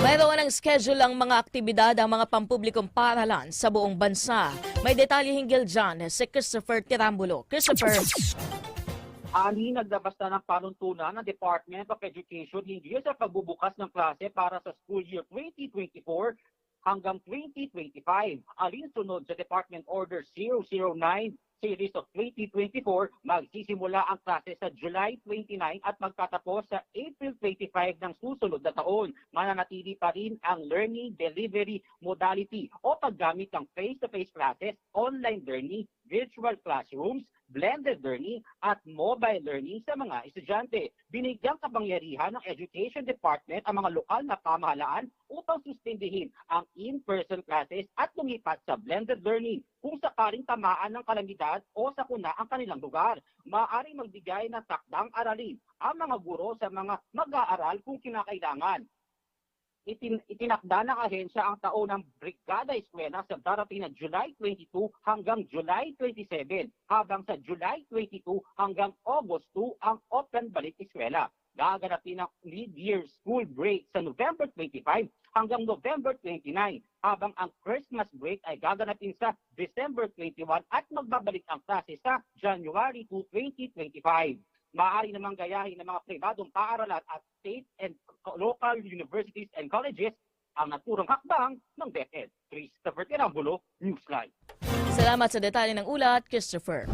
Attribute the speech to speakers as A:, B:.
A: Mayroon ng schedule ang mga aktibidad ang mga pampublikong paralan sa buong bansa. May detalye hinggil dyan si Christopher Tirambulo. Christopher,
B: Ani naglabas na ng panuntunan ng Department of Education hinggil sa pagbubukas ng klase para sa school year 2024 hanggang 2025. Alinsunod sa Department Order 009 Series of 2024, magsisimula ang klase sa July 29 at magtatapos sa April 25 ng susunod na taon. Mananatili pa rin ang learning delivery modality o paggamit ng face-to-face classes, online learning, virtual classrooms, blended learning at mobile learning sa mga estudyante. Binigyang kapangyarihan ng Education Department ang mga lokal na pamahalaan upang sustindihin ang in-person classes at lumipat sa blended learning kung sakaling tamaan ng kalamidad o sakuna ang kanilang lugar. Maaaring magbigay ng takdang aralin ang mga guro sa mga mag-aaral kung kinakailangan itin, itinakda ng ahensya ang taon ng Brigada Eskwela sa darating na July 22 hanggang July 27, habang sa July 22 hanggang August 2 ang Open Balik Eskwela. Gaganapin ang mid-year school break sa November 25 hanggang November 29, habang ang Christmas break ay gaganapin sa December 21 at magbabalik ang klase sa January 2, 2025 maaari namang gayahin ng mga pribadong paaralan at state and local universities and colleges ang naturang hakbang ng DepEd. Christopher Tirambulo, Newsline.
A: salamat sa detalye ng ulat, Christopher.